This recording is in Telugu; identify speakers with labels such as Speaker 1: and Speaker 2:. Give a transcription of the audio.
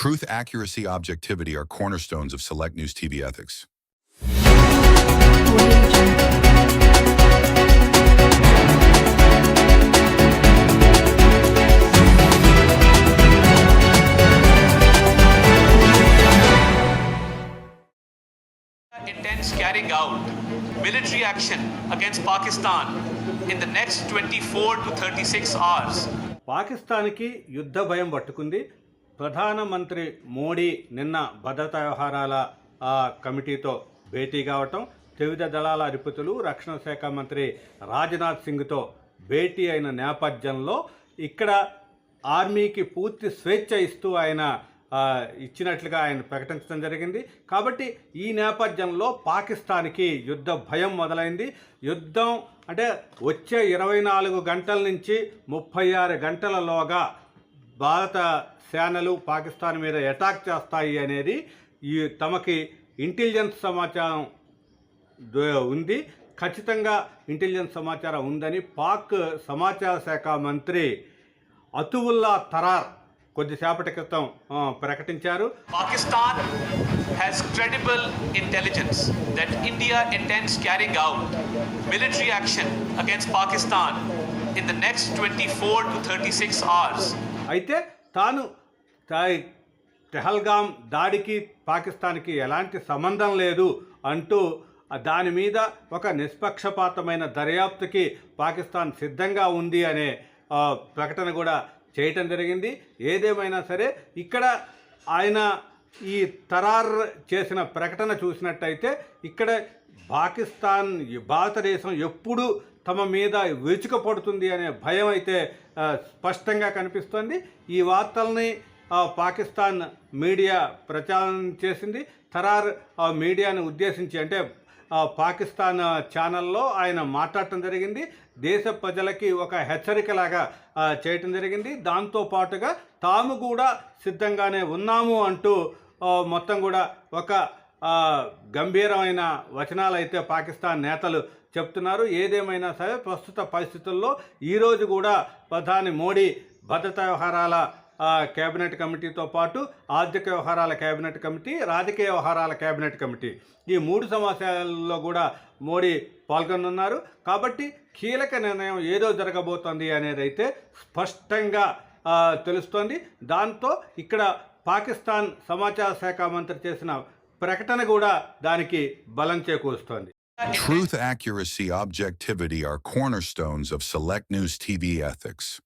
Speaker 1: Truth, accuracy, objectivity are cornerstones of Select News TV ethics.
Speaker 2: intends carrying out military action against Pakistan in the next 24 to 36 hours.
Speaker 3: పాకిస్తాన్కి యుద్ధ భయం పట్టుకుంది ప్రధానమంత్రి మోడీ నిన్న భద్రతా వ్యవహారాల కమిటీతో భేటీ కావటం త్రివిధ దళాల అధిపతులు రక్షణ శాఖ మంత్రి రాజ్నాథ్ సింగ్తో భేటీ అయిన నేపథ్యంలో ఇక్కడ ఆర్మీకి పూర్తి స్వేచ్ఛ ఇస్తూ ఆయన ఇచ్చినట్లుగా ఆయన ప్రకటించడం జరిగింది. కాబట్టి ఈ నేపథ్యంలో పాకిస్తాన్కి యుద్ధ భయం మొదలైంది. యుద్ధం అంటే వచ్చే ఇరవై నాలుగు గంటల నుంచి ముప్పై ఆరు గంటలలోగా భారత సేనలు పాకిస్తాన్ మీద అటాక్ చేస్తాయి అనేది ఈ తమకి ఇంటెలిజెన్స్ సమాచారం ఉంది. ఖచ్చితంగా ఇంటెలిజెన్స్ సమాచారం ఉందని పాక్ సమాచార శాఖ మంత్రి అతువుల్లా తరార్ కొద్దిసేపటి క్రితం ప్రకటించారు.
Speaker 2: Pakistan has credible intelligence that India intends carrying out military action against Pakistan in the next twenty four to thirty six hours
Speaker 3: అయితే తాను తా- దాడికి పాకిస్తాన్కి ఎలాంటి సంబంధం లేదు అంటూ దాని మీద ఒక నిష్పక్షపాతమైన దర్యాప్తుకి పాకిస్తాన్ సిద్ధంగా ఉంది అనే ప్రకటన కూడా చేయటం జరిగింది. ఏదేమైనా సరే ఇక్కడ ఆయన ఈ తరార్ చేసిన ప్రకటన చూసినట్టయితే ఇక్కడ పాకిస్తాన్ భారతదేశం ఎప్పుడు తమ మీద విరుచుకుపడుతుంది అనే భయం అయితే స్పష్టంగా కనిపిస్తోంది. ఈ వార్తల్ని పాకిస్తాన్ మీడియా ప్రచారం చేసింది. తరార్ మీడియాను ఉద్దేశించి అంటే పాకిస్తాన్ ఛానల్లో ఆయన మాట్లాడటం జరిగింది. దేశ ప్రజలకి ఒక హెచ్చరికలాగా చేయటం జరిగింది. దాంతో పాటుగా తాము కూడా సిద్ధంగానే ఉన్నాము అంటూ మొత్తం కూడా ఒక గంభీరమైన వచనాలు అయితే పాకిస్తాన్ నేతలు చెప్తున్నారు. ఏదేమైనా సరే ప్రస్తుత పరిస్థితుల్లో ఈరోజు కూడా ప్రధాని మోడీ భద్రతా వ్యవహారాల కేబినెట్ కమిటీతో పాటు ఆర్థిక వ్యవహారాల కేబినెట్ కమిటీ రాజకీయ వ్యవహారాల కేబినెట్ కమిటీ ఈ మూడు సమావేశాల్లో కూడా మోడీ పాల్గొనున్నారు కాబట్టి కీలక నిర్ణయం ఏదో జరగబోతోంది అనేది అయితే స్పష్టంగా తెలుస్తోంది. దాంతో ఇక్కడ పాకిస్తాన్ సమాచార శాఖ మంత్రి చేసిన ప్రకటన కూడా దానికి బలం చేకూరుస్తోంది.
Speaker 1: Truth, accuracy, objectivity are cornerstones of Select News TV ethics.